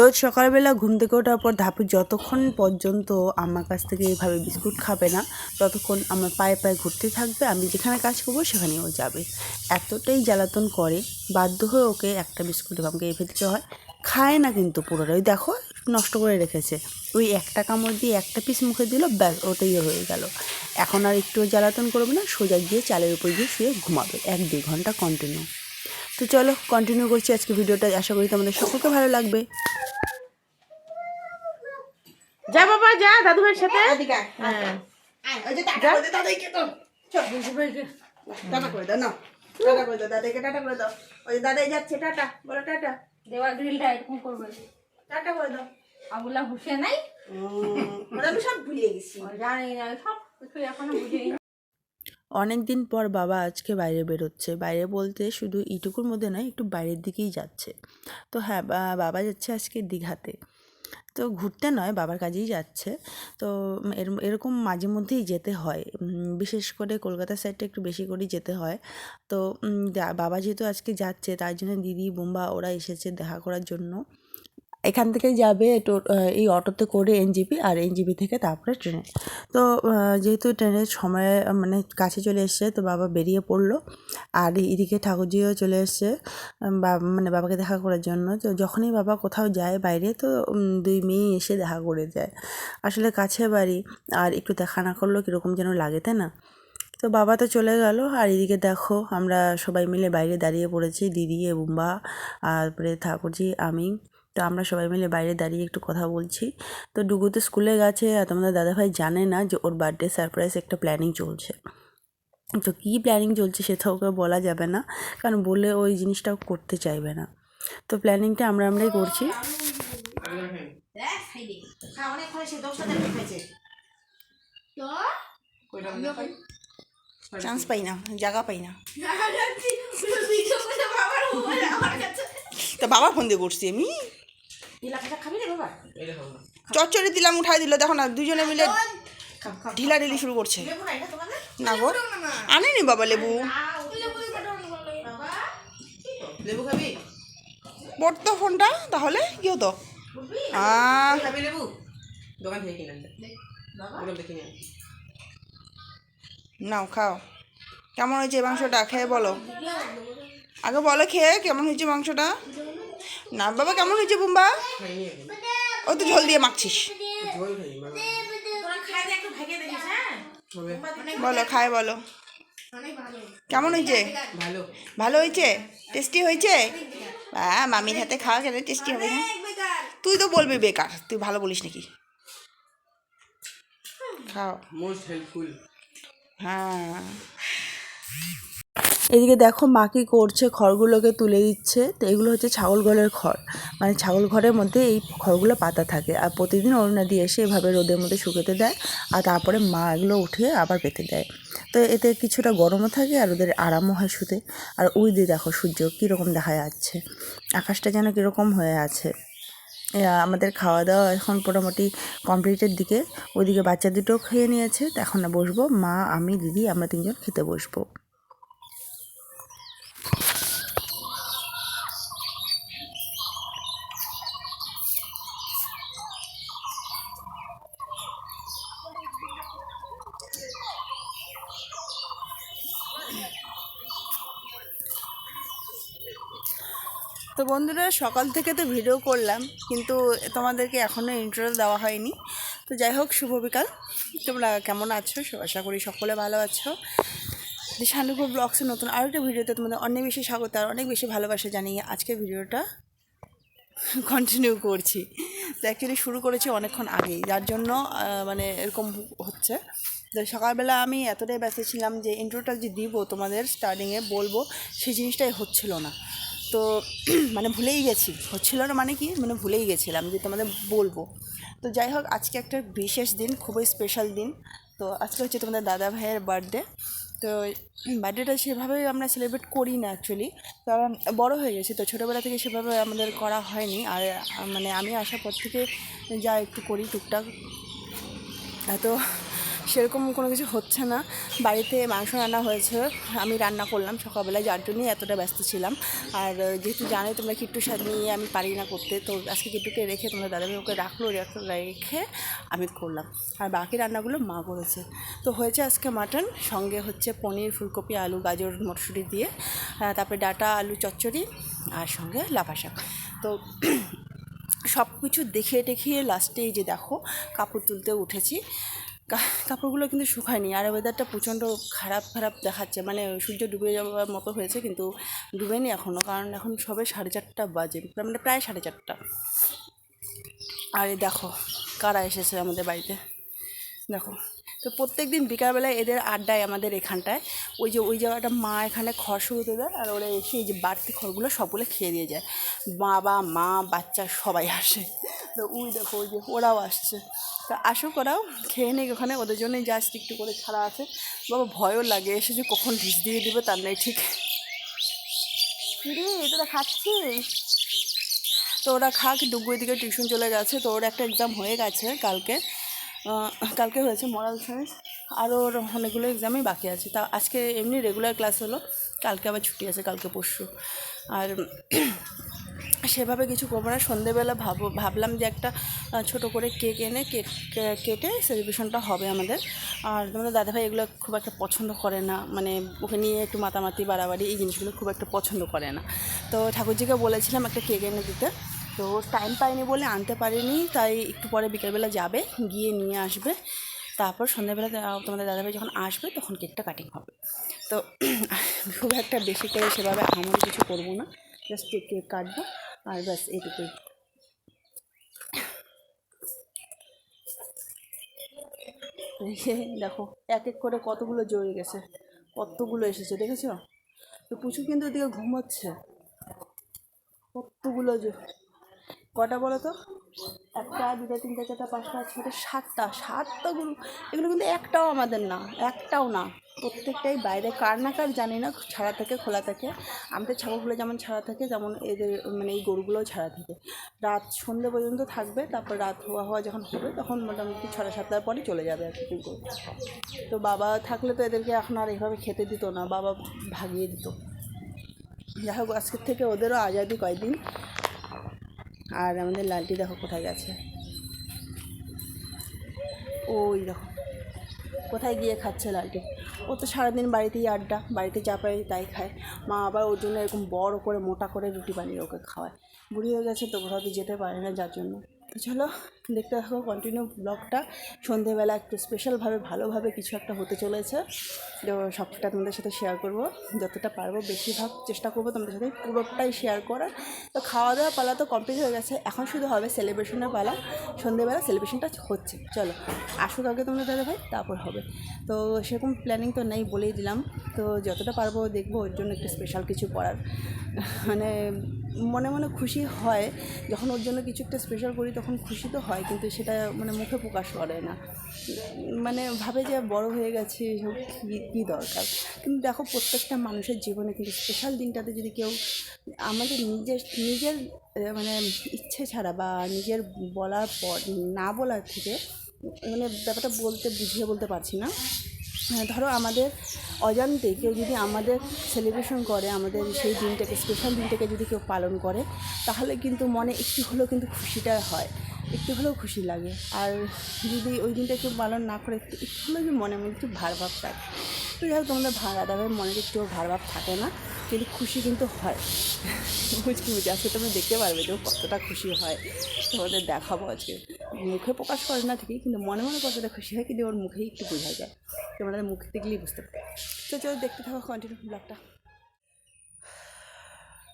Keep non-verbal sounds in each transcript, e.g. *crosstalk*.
রোজ সকালবেলা ঘুম থেকে ওঠার পর ধাপি যতক্ষণ পর্যন্ত আমার কাছ থেকে এইভাবে বিস্কুট খাবে না, ততক্ষণ আমার পায়ে পায়ে ঘুরতে থাকবে, আমি যেখানে কাজ করব সেখানেই ও যাবে। এতটাই জ্বালাতন করে, বাধ্য হয়ে ওকে একটা বিস্কুট আমাকে এফে দিতে হয়। খায় না কিন্তু পুরোটা। ওই দেখো, নষ্ট করে রেখেছে। ওই একটা কামড় দিয়ে একটা পিস মুখে দিল, ব্যাস, ওটাই হয়ে গেল। এখন আর একটু জ্বালাতন করবে না, সোজা গিয়ে চালের উপর গিয়ে শুয়ে ঘুমাবে। এক দুই ঘণ্টা কন্টিনিউ তো চলো কন্টিনিউ করছি আজকে ভিডিওটা। আশা করি তোমাদের সকলকে ভালো লাগবে। যা বাবা যা দাদু ভাইয়ের সাথে এদিকে আয়। হ্যাঁ। ওই যে টাটা করে দে দাদাইকে তো। চল। টাটা করে দাও না টাটা করে দাও দাদাইকে টাটা করে দাও। ওই যে দাদাই যাচ্ছে টাটা বলো টাটা। দেওয়ার গ্রিলটা এরকম করবে। টাটা করে দাও। আগুলা হুসে নাই? উম, ওটা আমি সব ভুলিয়ে গেছি। জানি না সব কিছু এখনও বুঝেই না। অনেক দিন পর বাবা আজকে বাইরে বেরোচ্ছে। বাইরে বলতে শুধু এইটুকুর মধ্যে নয় একটু বাইরের দিকেই যাচ্ছে। তো হ্যাঁ বা- বাবা যাচ্ছে আজকে দীঘাতে। তো ঘুরতে নয়, বাবার কাজেই যাচ্ছে। তো এর, এরকম মাঝে মধ্যেই যেতে হয়। বিশেষ করে কলকাতা সাইডটা একটু বেশি করেই যেতে হয়। তো বাবা যেহেতু আজকে যাচ্ছে, তার জন্য দিদি, বোম্বা ওরা এসেছে দেখা করার জন্য। এখান থেকে যাবে এই অটোতে করে এনজিপি আর এনজিপি থেকে তারপরে ট্রেনে। তো যেহেতু ট্রেনের সময় মানে কাছে চলে এসছে, তো বাবা বেরিয়ে পড়ল। আর এদিকে ঠাকুরজিও চলে এসছে মানে বাবাকে দেখা করার জন্য। তো যখনই বাবা কোথাও যায় বাইরে, তো দুই মেয়ে এসে দেখা করে যায়। আসলে কাছে বাড়ি, আর একটু দেখা না করলেও কীরকম যেন লাগে, তাই না? তো বাবা তো চলে গেল, আর এদিকে দেখো, আমরা সবাই মিলে বাইরে দাঁড়িয়ে পড়েছি, দিদি বুম্বা তারপরে ঠাকুরজি, আমি। তো আমরা সবাই মিলে বাইরে দাঁড়িয়ে একটু কথা বলছি। তো ডুগু তো স্কুলে গেছে আর তোমাদের দাদাভাই জানে না যে ওর বার্থডে সারপ্রাইজ একটা প্ল্যানিং চলছে। তো কী প্ল্যানিং চলছে সেটা ওকে বলা যাবে না কারণ বলে ওই জিনিসটাও করতে চাইবে না। তো প্ল্যানিংটা আমরা আমরাই করছি। চান্স পাই না জায়গা পাই না। তা বাবা ফোন দিয়ে করছি আমি। খাবি রে বাবা? চচ্চড়ি দিলাম উঠাই দিল দেখো না দুজনে মিলে ঢিলা ঢিলি শুরু করছে। না গো। আনেনি বাবা লেবু। লেবু খাবি? পড়তো ফোনটা তাহলে কি হতো আহ, খাবি লেবু? দোকান থেকে কিনে দোকান থেকে কিনে নাও খাও। কেমন হয়েছে মাংসটা? খেয়ে বলো। আগে বলো খেয়ে কেমন হয়েছে মাংসটা? না বাবা কেমন হয়েছে বুম্বা? ও তো ঝোল দিয়ে মাখছিস। বলো খায় বলো। কেমন হয়েছে? ভালো ভালো হয়েছে? টেস্টি হয়েছে? হ্যাঁ মামির হাতে খাওয়া কেন টেস্টি হবে না? তুই তো বলবি বেকার তুই ভালো বলিস নাকি? খাও। মোস্ট হেল্পফুল হ্যাঁ। এদিকে দেখো মা কী করছে, খড়গুলোকে তুলে দিচ্ছে। তো এগুলো হচ্ছে ছাগল ঘরের খড়। মানে ছাগল ঘরের মধ্যে এই খড়গুলো পাতা থাকে। আর প্রতিদিন অরুণা দিয়ে এসে এভাবে রোদের মধ্যে শুকোতে দেয়। আর তারপরে মা এগুলো উঠে আবার পেতে দেয়। তো এতে কিছুটা গরমও থাকে আর ওদের আরামও হয় শুতে। আর ওই দিয়ে দেখো সূর্য কীরকম দেখা যাচ্ছে। আকাশটা যেন কীরকম হয়ে আছে। আমাদের খাওয়া দাওয়া এখন মোটামুটি কমপ্লিটের দিকে। ওইদিকে বাচ্চা দুটো খেয়ে নিয়েছে। তো এখন না বসবো। মা, আমি, দিদি, আমরা তিনজন খেতে বসবো। তো বন্ধুরা, সকাল থেকে তো ভিডিও করলাম, কিন্তু তোমাদেরকে এখনও ইন্টারভিউ দেওয়া হয়নি। তো যাই হোক, শুভ বিকাল। তোমরা কেমন আছো? আশা করি সকলে ভালো আছো। শানুপুর ব্লগসের নতুন আরও একটা ভিডিওতে তোমাদের অনেক বেশি স্বাগত আর অনেক বেশি ভালোবাসা জানিয়ে আজকে ভিডিওটা কন্টিনিউ করছি। তো অ্যাকচুয়ালি শুরু করেছি অনেকক্ষণ আগেই, যার জন্য মানে এরকম হচ্ছে। তো সকালবেলা আমি এতটাই ব্যস্ত ছিলাম যে ইন্ট্রোটা যে দিব তোমাদের স্টার্টিংয়ে বলব, সেই জিনিসটাই হচ্ছিল না। তো *clears throat* মানে ভুলেই গেছি। হচ্ছিল না মানে কি? মানে ভুলেই গেছিলাম যে তোমাদের বলব। তো যাই হোক, আজকে একটা বিশেষ দিন, খুবই স্পেশাল দিন। তো আজকে হচ্ছে তোমাদের দাদা ভাইয়ের বার্থডে তো *clears throat* বার্থডেটা সেভাবে আমরা সেলিব্রেট করি না অ্যাকচুয়ালি কারণ বড় হয়ে গেছি তো, ছোটোবেলা থেকে সেভাবে আমাদের করা হয়নি। আর মানে আমি আসার পর থেকে যা একটু করি, টুকটাক। এত সেরকম কোনো কিছু হচ্ছে না। বাড়িতে মাংস রান্না হয়েছে, আমি রান্না করলাম সকালবেলায়, যার জন্যই এতটা ব্যস্ত ছিলাম। আর যেহেতু জানোই তোমরা কিট্টুর সাথে নিয়ে আমি পারি না করতে, তো আজকে কিট্টুকে রেখে তোমরা দাদাভাই ওকে রাখল রেখে- আমি করলাম। আর বাকি রান্নাগুলো মা করেছে। তো হয়েছে আজকে মাটন, সঙ্গে হচ্ছে পনির, ফুলকপি, আলু, গাজর, মটরশুঁটি দিয়ে তারপরে ডাটা, আলু, চচ্চড়ি, আর সঙ্গে লাফা শাক। তো সব কিছু দেখিয়ে টেখিয়ে লাস্টে যে দেখো, কাপড় তুলতে উঠেছি। কাপড়গুলো কিন্তু শুকায়নি আর ওয়েদারটা প্রচণ্ড খারাপ খারাপ দেখাচ্ছে। মানে সূর্য ডুবে যাওয়ার মতো হয়েছে কিন্তু ডুবেনি এখনও কারণ এখন সবে সাড়ে চারটা বাজে মানে প্রায় সাড়ে চারটা। আর দেখো, কারা এসেছে আমাদের বাড়িতে? দেখো, তো প্রত্যেক দিন বিকালবেলায় এদের আড্ডায় আমাদের এখানটায়, ওই যে, ওই জায়গাটা মা এখানে খড় শুরুতে দেয় আর ওরা এসে এই যে বাড়তি খড়গুলো সবগুলো খেয়ে দিয়ে যায়। বাবা, মা, বাচ্চা সবাই আসে। তো উই দেখো, ওই যে ওরাও আসছে। তো আসুক ওরাও খেয়ে নেই ওখানে, ওদের জন্যই জাস্ট একটু করে ছাড়া আছে। বাবা, ভয়ও লাগে এসে যে কখন ঢিস দিয়ে দেবে তার নাই, ঠিক। তোরা খাচ্ছিস? তো ওরা খাক ডুবুর দিকে টিউশন চলে গেছে, তো ওর একটা এক্সাম হয়ে গেছে কালকে। কালকে হয়েছে মরাল সায়েন্স আরও ওর অনেকগুলো এক্সামই বাকি আছে। তা আজকে এমনি রেগুলার ক্লাস হলো, কালকে আবার ছুটি আছে, কালকে পরশু। আর সেভাবে কিছু করব না। সন্ধেবেলা ভাবো, ভাবলাম যে একটা ছোট করে কেক এনে কেক কেটে সেলিব্রেশনটা হবে আমাদের। আর তোমাদের দাদাভাই এগুলো খুব একটা পছন্দ করে না। মানে ওকে নিয়ে একটু মাতামাতি, বাড়াবাড়ি এই জিনিসগুলো খুব একটা পছন্দ করে না। তো ঠাকুরজিকে বলেছিলাম একটা কেক এনে দিতে। তো টাইম পাইনি বলে আনতে পারিনি, তাই একটু পরে বিকেলবেলা যাবে, গিয়ে নিয়ে আসবে। তারপর সন্ধ্যাবেলা তোমাদের দাদাভাই যখন আসবে তখন কেকটা কাটিং হবে। তো *clears throat* খুব একটা বেশি করে সেভাবে আহামরি কিছু করব না। জাস্ট কেক কাটবো। আর ব্যাস এইটুকুই দেখো, এক এক করে কতগুলো জড়ে গেছে, কতগুলো এসেছে, দেখেছ? তো পুচু কিন্তু ওদিকে ঘুমোচ্ছে। কতগুলো কটা বলো তো? একটা, দুটা, তিনটা, চারটা, পাঁচটা ছটা সাতটা সাতটা গরু, এগুলো কিন্তু একটাও আমাদের না, একটাও না। প্রত্যেকটাই বাইরে। কার না কার জানি না, ছাড়া থাকে, খোলা থাকে। আমাদের ছাগলগুলো যেমন ছাড়া থাকে, যেমন এদের মানে এই গরুগুলোও ছাড়া থাকে। রাত সন্ধে পর্যন্ত থাকবে, তারপর রাত হওয়া হওয়া যখন হবে, তখন মোটামুটি ছটা সাতটার পরে চলে যাবে আর কি তো বাবা থাকলে তো এদেরকে এখন আর এইভাবে খেতে দিত না, বাবা ভাগিয়ে দিত। যাই হোক, আজকের থেকে ওদেরও আজাদি কয়দিন। আর আমাদের লালটি দেখো কোথায় গেছে। ওই দেখো। কোথায় গিয়ে খাচ্ছে লালটি? ও তো সারাদিন বাড়িতেই আড্ডা, বাড়িতে যা পায় তাই খায়। মা আবার ওর জন্য এরকম বড় করে, মোটা করে রুটি বানিয়ে ওকে খাওয়ায়। বুড়ি হয়ে গেছে তো কোথাও তো যেতে পারে না যার জন্য। তো চলো দেখতে থাকো কন্টিনিউ ব্লগটা সন্ধেবেলা একটু স্পেশালভাবে ভালোভাবে কিছু একটা হতে চলেছে। তো সবটা তোমাদের সাথে শেয়ার করব। যতটা পারব বেশিরভাগ চেষ্টা করব তোমাদের সাথে পুরোটাই শেয়ার করার। তো খাওয়া দাওয়া পালা তো কমপ্লিট হয়ে গেছে। এখন শুধু হবে সেলিব্রেশনের পালা। সন্ধেবেলা সেলিব্রেশনটা হচ্ছে। চলো আসুক আগে তোমরা দাদা ভাই, তারপর হবে। তো সেরকম প্ল্যানিং তো নেই বলেই দিলাম। তো যতটা পারব দেখব, ওর জন্য একটু স্পেশাল কিছু করার। মানে মনে মনে খুশি হয়। যখন ওর জন্য কিছু একটা স্পেশাল করি তখন খুশি তো হয়, কিন্তু সেটা মানে মুখে প্রকাশ করে না। মানে ভাবে যে বড় হয়ে গেছে এসব কী কী দরকার। কিন্তু দেখো প্রত্যেকটা মানুষের জীবনে কিন্তু স্পেশাল দিনটাতে যদি কেউ আমাদের নিজের নিজের মানে ইচ্ছে ছাড়া বা নিজের বলার পর না বলার থেকে মানে ব্যাপারটা বলতে, বুঝিয়ে বলতে পারছি না। ধরো আমাদের অজান্তে কেউ যদি আমাদের সেলিব্রেশন করে, আমাদের সেই দিনটাকে স্পেশাল দিনটাকে যদি কেউ পালন করে, তাহলে কিন্তু মনে একটু হলেও কিন্তু খুশিটা হয়, একটু হলেও খুশি লাগে। আর যদি ওই দিনটা কেউ পালন না করে, একটু একটু হলেও মনে মনে একটু ভার ভাব থাকে। তো যাই হোক, তোমাদের ভাড়া দাবে মনে একটু ভার ভাব থাকে না। কিন্তু খুশি কিন্তু হয়। বুঝছি বুঝি আজকে তোমরা দেখতে পারবে যে কতটা খুশি হয়। তোমাদের দেখাবো আজকে। মুখে প্রকাশ করে না ঠিকই কিন্তু মনে মনে কতটা খুশি হয় কিন্তু ওর মুখেই একটু বোঝা যায়। তোমাদের মুখ দেখলেই বুঝতে পারবে। তো চলো দেখতে থাকো কন্টিনিউ ব্লগটা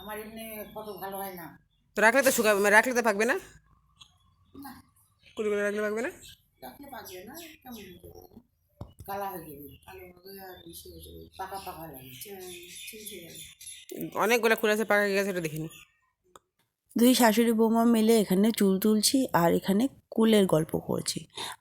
আমার এমনি কত ভালো হয় না। তো রাখলে তো শুকাবে মানে রাখলে তো পাকবে না? কুড়ি করে রাখলে পাকবে না? রাখলে পাকবে না? কালা হয়ে যাবে পাকা পাকা অনেকগুলো খুলে আছে পাকা গেছে ওটা দেখিনি। দুই শাশুড়ি বৌমা মিলে এখানে চুল তুলছি আর এখানে কুলের গল্প করছি।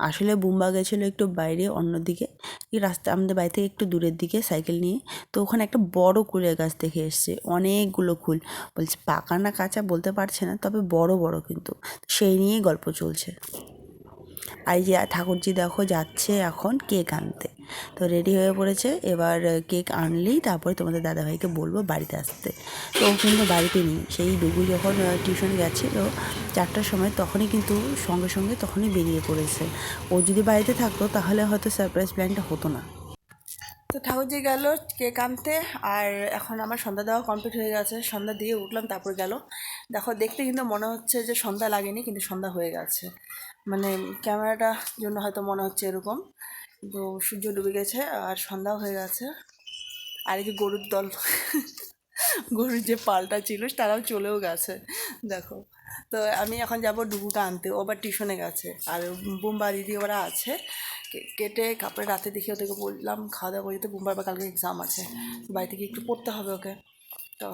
আসলে বুম্বা গেছিল একটু বাইরে অন্যদিকে এই রাস্তা আমাদের বাড়ি থেকে একটু দূরের দিকে সাইকেল নিয়ে। তো ওখানে একটা বড় কুলের গাছ দেখে এসছে অনেকগুলো কুল। বলছে পাকা না কাঁচা বলতে পারছে না তবে বড় বড় কিন্তু। সেই নিয়েই গল্প চলছে। আর এই যে ঠাকুরজি দেখো যাচ্ছে এখন কেক আনতে। তো রেডি হয়ে পড়েছে, এবার কেক আনলেই তারপরে তোমাদের দাদাভাইকে বলব বাড়িতে আসতে। তো ও কিন্তু বাড়িতে নেই, সেই ডুগু যখন টিউশন গেছিল, চারটার সময় তখনই কিন্তু সঙ্গে সঙ্গে তখনই বেরিয়ে পড়েছে। ও যদি বাড়িতে থাকতো তাহলে হয়তো সারপ্রাইজ প্ল্যানটা হতো না। তো ঠাকুরজি গেল কেক আনতে, আর এখন আমার সন্ধ্যা দেওয়া কমপ্লিট হয়ে গেছে। সন্ধ্যা দিয়ে উঠলাম, তারপর গেল। দেখো, দেখতে কিন্তু মনে হচ্ছে যে সন্ধ্যা লাগেনি, কিন্তু সন্ধ্যা হয়ে গেছে। মানে ক্যামেরাটার জন্য হয়তো মনে হচ্ছে এরকম। তো সূর্য ডুবে গেছে আর সন্ধ্যাও হয়ে গেছে। আর এই গরুর দল, গরুর যে পালটা ছিল, তারাও চলেও গেছে। দেখো, তো আমি এখন যাব ডুবুটা আনতে। ও আবার টিউশনে গেছে। আর বুম্বা দিদি ওরা আছে। কেটে কাপড়ে রাতে দেখে ওদেরকে বললাম, খাওয়া দাওয়া করিতে বুম্বার বা কালকে এক্সাম আছে। বাড়ি থেকে একটু পড়তে হবে ওকে। তো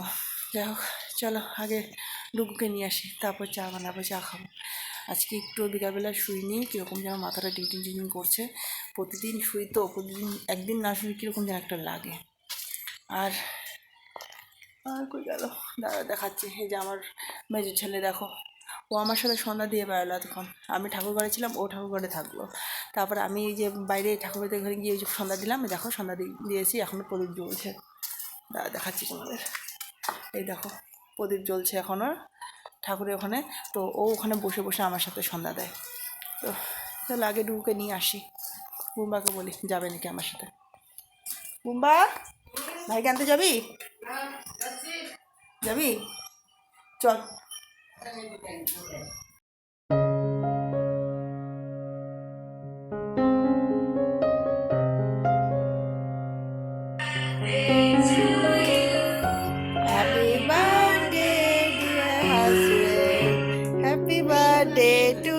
যাই হোক, চলো আগে ডুগুকে নিয়ে আসি। তারপর চা বানাবো, চা খাব। আজকে একটু বিকালবেলা শুইনি কীরকম যেন মাথাটা টিটিং টিটিং করছে। প্রতিদিন শুই তো, প্রতিদিন একদিন না শুই কীরকম যেন একটা লাগে। আর আর কই গেল? দাদা দেখাচ্ছি। এই যে আমার মেজো ছেলে, দেখো। ও আমার সাথে সন্ধ্যা দিয়ে বেড়ালো এতক্ষণ। আমি ঠাকুর ঘরে ছিলাম, ও ঠাকুর ঘরে থাকল। তারপর আমি এই যে বাইরে ঠাকুর বাড়িতে ঘরে গিয়ে সন্ধ্যা দিলাম দেখো, সন্ধ্যা দিয়েছি এখনও প্রদীপ জ্বলছে। দাদা দেখাচ্ছি তোমাদের। এই দেখো, প্রদীপ জ্বলছে এখনও ঠাকুরের ওখানে। তো ও ওখানে বসে বসে আমার সাথে সন্ধ্যা দেয়। তো তাহলে আগে ডুবুকে নিয়ে আসি। বুম্বাকে বলি, যাবে নাকি আমার সাথে? বুম্বা ভাইকে আনতে যাবি? যাবি? চল। day to